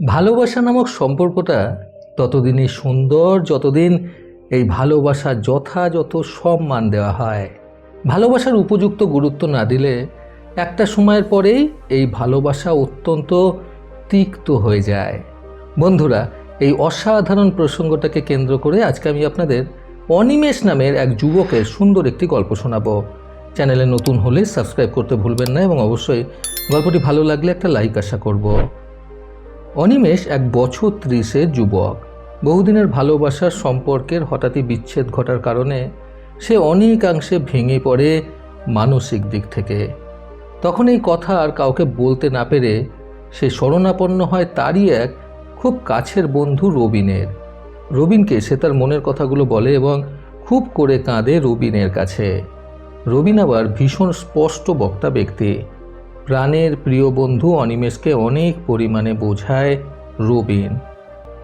ভালোবাসা নামক সম্পর্কটা ততদিনই সুন্দর, যতদিন এই ভালোবাসা যথাযথ সম্মান দেওয়া হয়। ভালোবাসার উপযুক্ত গুরুত্ব না দিলে একটা সময়ের পরেই এই ভালোবাসা অত্যন্ত তিক্ত হয়ে যায়। বন্ধুরা, এই অসাধারণ প্রসঙ্গটাকে কেন্দ্র করে আজকে আমি আপনাদের অনিমেষ নামের এক যুবকের সুন্দর একটি গল্প শোনাবো। চ্যানেলে নতুন হলে সাবস্ক্রাইব করতে ভুলবেন না এবং অবশ্যই গল্পটি ভালো লাগলে একটা লাইক আশা করব। অনিমেষ এক বছর ত্রিশের যুবক। বহুদিনের ভালোবাসার সম্পর্কের হঠাৎই বিচ্ছেদ ঘটার কারণে সে অনেকাংশে ভেঙে পড়ে মানসিক দিক থেকে। তখন এই কথা আর কাউকে বলতে না পেরে সে শরণাপন্ন হয় তারই এক খুব কাছের বন্ধু রবিনের। রবিনকে সে তার মনের কথাগুলো বলে এবং খুব করে কাঁদে রবিনের কাছে। রবিন আবার ভীষণ স্পষ্ট বক্তা ব্যক্তি। প্রাণের প্রিয় বন্ধু অনিমেষকে অনেক পরিমাণে বোঝায় রবিন।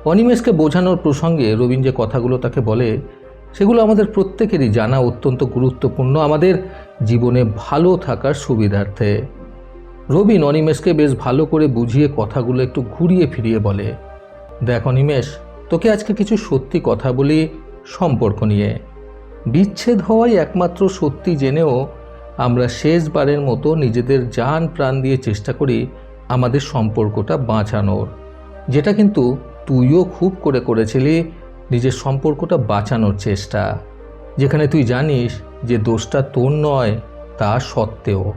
অনিমেষকে বোঝানোর প্রসঙ্গে রবিন যে কথাগুলো তাকে বলে, সেগুলো আমাদের প্রত্যেকেরই জানা অত্যন্ত গুরুত্বপূর্ণ। আমাদের জীবনে ভালো থাকার সুবিধার্থে। রবিন অনিমেষকে বেশ ভালো করে বুঝিয়ে কথাগুলো একটু ঘুরিয়ে ফিরিয়ে বলে, দেখ অনিমেষ, তোকে আজকে কিছু সত্যি কথা বলি সম্পর্ক নিয়ে। বিচ্ছেদ হওয়াই একমাত্র সত্যি জেনেও আমরা শেষবারের মতো নিজেদের জান প্রাণ দিয়ে চেষ্টা করি আমাদের সম্পর্কটা বাঁচানোর। যেটা কিন্তু তুইও খুব করে করেছিলি নিজের সম্পর্কটা বাঁচানোর চেষ্টা। যেখানে তুই জানিস যে দোষটা তোর নয়, তা সত্ত্বেও।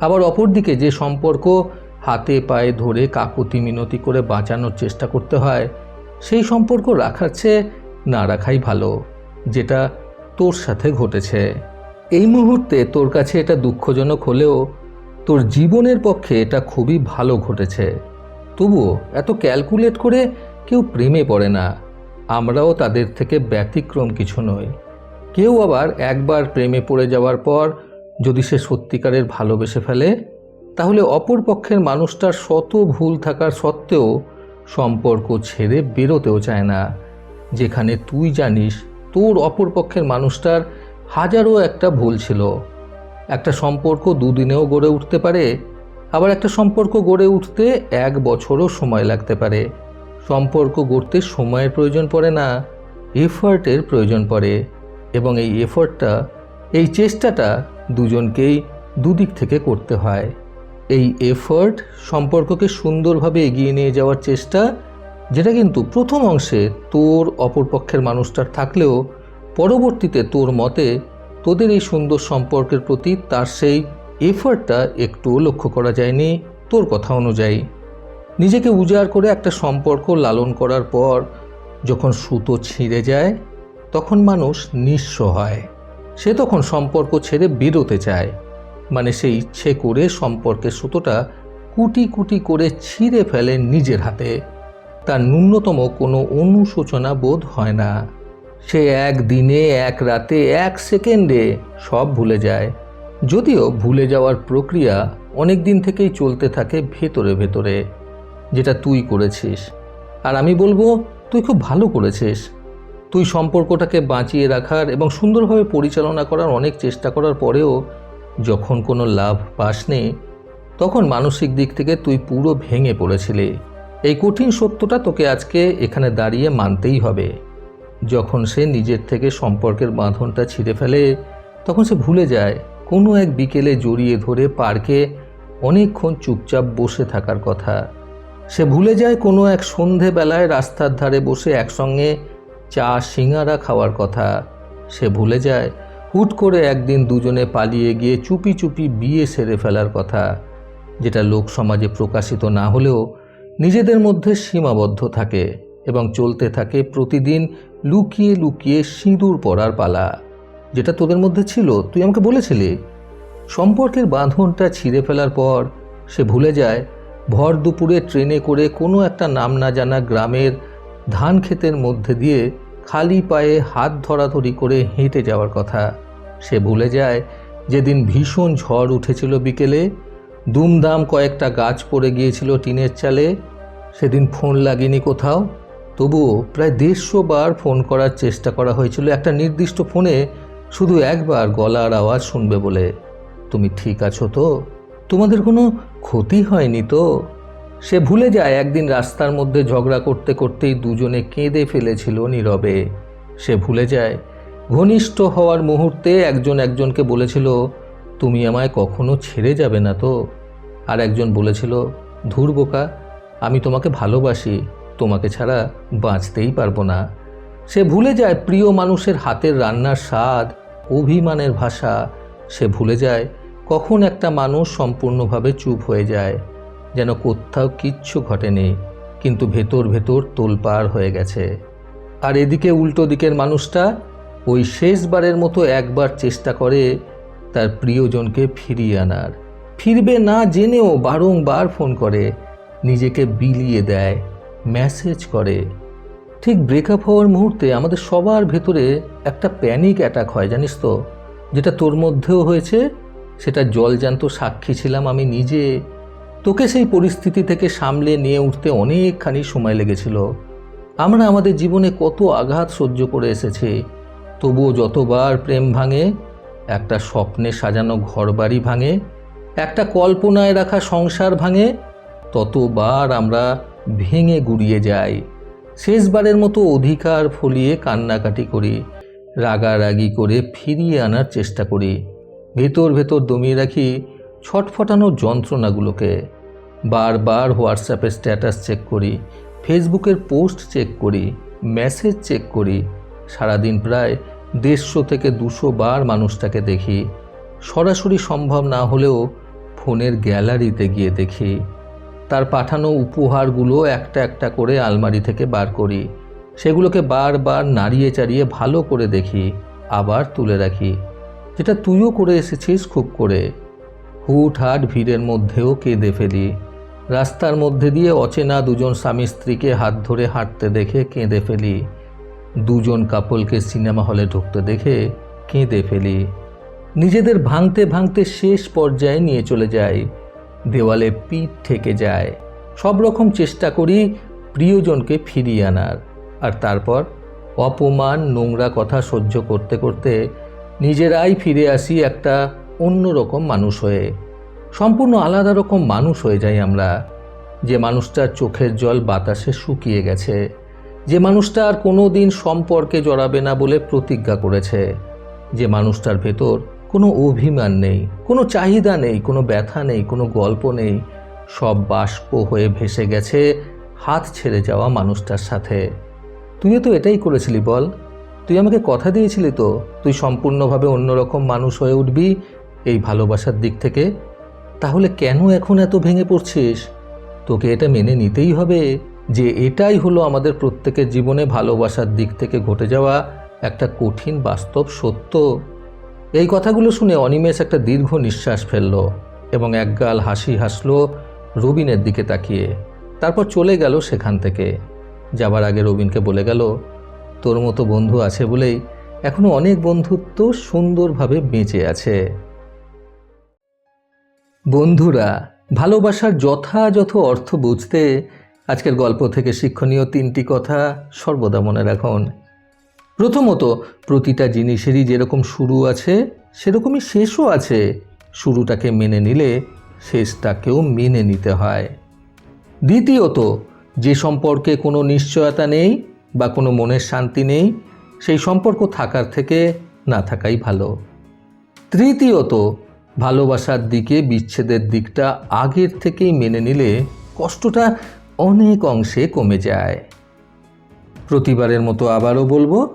আবার অপরদিকে যে সম্পর্ক হাতে পায়ে ধরে কাকুতি মিনতি করে বাঁচানোর চেষ্টা করতে হয়, সেই সম্পর্ক রাখার চেয়ে না রাখাই ভালো, যেটা তোর সাথে ঘটেছে। এই মুহূর্তে তোর কাছে এটা দুঃখজনক হলেও তোর জীবনের পক্ষে এটা খুবই ভালো ঘটেছে। তবুও এত ক্যালকুলেট করে কেউ প্রেমে পড়ে না। আমরাও তাদের থেকে ব্যতিক্রম কিছু নই। কেউ আবার একবার প্রেমে পড়ে যাওয়ার পর যদি সে সত্যিকারের ভালোবেসে ফেলে, তাহলে অপর পক্ষের মানুষটার শত ভুল থাকার সত্ত্বেও সম্পর্ক ছেড়ে বেরোতেও চায় না। যেখানে তুই জানিস তোর অপর পক্ষের মানুষটার হাজারো একটা ভুল ছিল। একটা সম্পর্ক দুদিনেও গড়ে উঠতে পারে, আবার একটা সম্পর্ক গড়ে উঠতে এক বছরও সময় লাগতে পারে। সম্পর্ক গড়তে সময়ের প্রয়োজন পড়ে না, এফার্টের প্রয়োজন পড়ে, এবং এই এফার্টটা, এই চেষ্টাটা দুজনকেই দুদিক থেকে করতে হয়। এই এফার্ট সম্পর্ককে সুন্দরভাবে এগিয়ে নিয়ে যাওয়ার চেষ্টা, যেটা কিন্তু প্রথম অংশে তোর অপরপক্ষের মানুষটার থাকলেও পরবর্তীতে তোর মতে তোদের এই সুন্দর সম্পর্কের প্রতি তার সেই এফার্টটা একটুও লক্ষ্য করা যায়নি তোর কথা অনুযায়ী। নিজেকে উজাড় করে একটা সম্পর্ক লালন করার পর যখন সুতো ছিঁড়ে যায়, তখন মানুষ নিঃস্ব হয়। সে তখন সম্পর্ক ছেড়ে বেরোতে চায়। মানে সে ইচ্ছে করে সম্পর্কের সুতোটা কুটি কুটি করে ছিঁড়ে ফেলে নিজের হাতে। তার ন্যূনতম কোনো অনুশোচনা বোধ হয় না। সে এক দিনে, এক রাতে, এক সেকেন্ডে সব ভুলে যায়। যদিও ভুলে যাওয়ার প্রক্রিয়া অনেক দিন থেকেই চলতে থাকে ভেতরে ভেতরে, যেটা তুই করেছিস। আর আমি বলব, তুই খুব ভালো করেছিস। তুই সম্পর্কটাকে বাঁচিয়ে রাখার এবং সুন্দরভাবে পরিচালনা করার অনেক চেষ্টা করার পরেও যখন কোনো লাভ পাসনি, তখন মানসিক দিক থেকে তুই পুরো ভেঙে পড়েছিলি। এই কঠিন সত্যটা তোকে আজকে এখানে দাঁড়িয়ে মানতেই হবে। যখন সে নিজের থেকে সম্পর্কের বাঁধনটা ছিঁড়ে ফেলে, তখন সে ভুলে যায়, কোনো এক বিকেলে জড়িয়ে ধরে পার্কে অনেকক্ষণ চুপচাপ বসে থাকার কথা। সে ভুলে যায় কোনো এক সন্ধেবেলায় রাস্তার ধারে বসে একসঙ্গে চা সিঙারা খাওয়ার কথা। সে ভুলে যায়, হুট করে একদিন দুজনে পালিয়ে গিয়ে চুপি চুপি বিয়ে সেরে ফেলার কথা, যেটা লোক সমাজে প্রকাশিত না হলেও নিজেদের মধ্যে সীমাবদ্ধ থাকে। এবং চলতে থাকে প্রতিদিন লুকিয়ে লুকিয়ে সিঁদুর পরার পালা, যেটা তোদের মধ্যে ছিল, তুই আমাকে বলেছিলি। সম্পর্কের বাঁধনটা ছিঁড়ে ফেলার পর সে ভুলে যায়, ভর দুপুরে ট্রেনে করে কোনো একটা নাম না জানা গ্রামের ধান ক্ষেতের মধ্যে দিয়ে খালি পায়ে হাত ধরাধরি করে হেঁটে যাওয়ার কথা। সে ভুলে যায়, যেদিন ভীষণ ঝড় উঠেছিল বিকেলে, দুমদাম কয়েকটা গাছ পড়ে গিয়েছিল টিনের চালে, সেদিন ফোন লাগেনি কোথাও। তবুও প্রায় দেড়শো বার ফোন করার চেষ্টা করা হয়েছিল। একটা নির্দিষ্ট ফোনে শুধু একবার গলার আওয়াজ শুনবে বলে। তুমি ঠিক আছো তো? তোমাদের কোনো ক্ষতি হয়নি তো? সে ভুলে যায়, একদিন রাস্তার মধ্যে ঝগড়া করতে করতেই দুজনে কেঁদে ফেলেছিল নীরবে। সে ভুলে যায়, ঘনিষ্ঠ হওয়ার মুহূর্তে একজন একজনকে বলেছিল, তুমি আমায় কখনো ছেড়ে যাবে না তো? আর একজন বলেছিল, ধুর বোকা, আমি তোমাকে ভালোবাসি তোমাকে ছাড়া বাঁচতেই পারব না। সে ভুলে যায় প্রিয় মানুষের হাতের রান্নার স্বাদ, অভিমানের ভাষা। সে ভুলে যায় কখন একটা মানুষ সম্পূর্ণভাবে চুপ হয়ে যায়, যেন কোথাও কিচ্ছু ঘটেনি, কিন্তু ভেতর ভেতর তোলপাড় হয়ে গেছে। আর এদিকে উল্টো দিকের মানুষটা ওই শেষবারের মতো একবার চেষ্টা করে তার প্রিয়জনকে ফিরিয়ে আনার। ফিরবে না জেনেও বারংবার ফোন করে, নিজেকে বিলিয়ে দেয়। মেসেজ করে। ঠিক ব্রেকআপ হওয়ার মুহূর্তে আমাদের সবার ভেতরে একটা প্যানিক অ্যাটাক হয়, জানিস তো? যেটা তোর মধ্যেও হয়েছে, সেটা জলজান্ত সাক্ষী ছিলাম আমি নিজে। তোকে সেই পরিস্থিতি থেকে সামলে নিয়ে উঠতে অনেকখানি সময় লেগেছিল। আমরা আমাদের জীবনে কত আঘাত সহ্য করে এসেছি। তবুও যতবার প্রেম ভাঙে, একটা স্বপ্নে সাজানো ঘরবাড়ি ভাঙে, একটা কল্পনায় রাখা সংসার ভাঙে, ততবার আমরা ভেঙে গুড়িয়ে যায়। শেষবারের মতো অধিকার ফলিয়ে কান্নাকাটি করি, রাগারাগি করে ফিরিয়ে আনার চেষ্টা করি। ভেতর ভেতর দমিয়ে রাখি ছটফটানো যন্ত্রণাগুলোকে। বারবার হোয়াটসঅ্যাপের স্ট্যাটাস চেক করি, ফেসবুকের পোস্ট চেক করি, মেসেজ চেক করি। সারাদিন প্রায় দেড়শো থেকে দুশো বার মানুষটাকে দেখি। সরাসরি সম্ভব না হলেও ফোনের গ্যালারিতে গিয়ে দেখি। তার পাঠানো উপহারগুলো একটা একটা করে আলমারি থেকে বার করি। সেগুলোকে বারবার নাড়িয়ে চাড়িয়ে ভালো করে দেখি, আবার তুলে রাখি। যেটা তুইও করে এসেছিস খুব করে। হুটহাট ভিড়ের মধ্যেও কেঁদে ফেলি। রাস্তার মধ্যে দিয়ে অচেনা দুজন স্বামী স্ত্রীকে হাত ধরে হাঁটতে দেখে কেঁদে ফেলি। দুজন কাপলকে সিনেমা হলে ঢুকতে দেখে কেঁদে ফেলি। নিজেদের ভাঙতে ভাঙতে শেষ পর্যায়ে নিয়ে চলে যাই। দেওয়ালে পিঠ থেকে যায়। সব রকম চেষ্টা করি প্রিয়জনকে ফিরিয়ে আনার। আর তারপর অপমান, নোংরা কথা সহ্য করতে করতে নিজেরাই ফিরে আসি একটা অন্যরকম মানুষ হয়ে। সম্পূর্ণ আলাদা রকম মানুষ হয়ে যাই আমরা। যে মানুষটার চোখের জল বাতাসে শুকিয়ে গেছে। যে মানুষটা আর কোনো দিন সম্পর্কে জড়াবে না বলে প্রতিজ্ঞা করেছে। যে মানুষটার ভেতর কোনো অভিমান নেই, কোনো চাহিদা নেই, কোনো ব্যথা নেই, কোনো গল্প নেই। সব বাষ্প হয়ে ভেসে গেছে, হাত ছেড়ে যাওয়া মানুষটার সাথে। তুইও তো এটাই করেছিলি বল। তুই আমাকে কথা দিয়েছিলি তো, তুই সম্পূর্ণভাবে অন্যরকম মানুষ হয়ে উঠবি এই ভালোবাসার দিক থেকে। তাহলে কেন এখন এত ভেঙে পড়ছিস? তোকে এটা মেনে নিতেই হবে যে এটাই হলো আমাদের প্রত্যেকের জীবনে ভালোবাসার দিক থেকে ঘটে যাওয়া একটা কঠিন বাস্তব সত্য। এই কথাগুলো শুনে অনিমেষ একটা দীর্ঘ নিঃশ্বাস ফেলল এবং একগাল হাসি হাসলো রবিনের দিকে তাকিয়ে। তারপর চলে গেল সেখান থেকে। যাবার আগে রবিনকে বলে গেল, তোর মতো বন্ধু আছে বলেই এখনও অনেক বন্ধুত্ব সুন্দরভাবে বেঁচে আছে। বন্ধুরা, ভালোবাসার যথাযথ অর্থ বুঝতে আজকের গল্প থেকে শিক্ষণীয় তিনটি কথা সর্বদা মনে রাখুন। প্রথমত, প্রতিটা জিনিসেরই যেরকম শুরু আছে, সেরকমই শেষও আছে। শুরুটাকে মেনে নিলে শেষটাকেও মেনে নিতে হয়। দ্বিতীয়ত, যে সম্পর্কে কোনো নিশ্চয়তা নেই বা কোনো মনের শান্তি নেই, সেই সম্পর্ক থাকার থেকে না থাকাই ভালো। তৃতীয়ত, ভালোবাসার দিকে বিচ্ছেদের দিকটা আগের থেকেই মেনে নিলে কষ্টটা অনেক অংশে কমে যায়। প্রতিবারের মতো আবারও বলব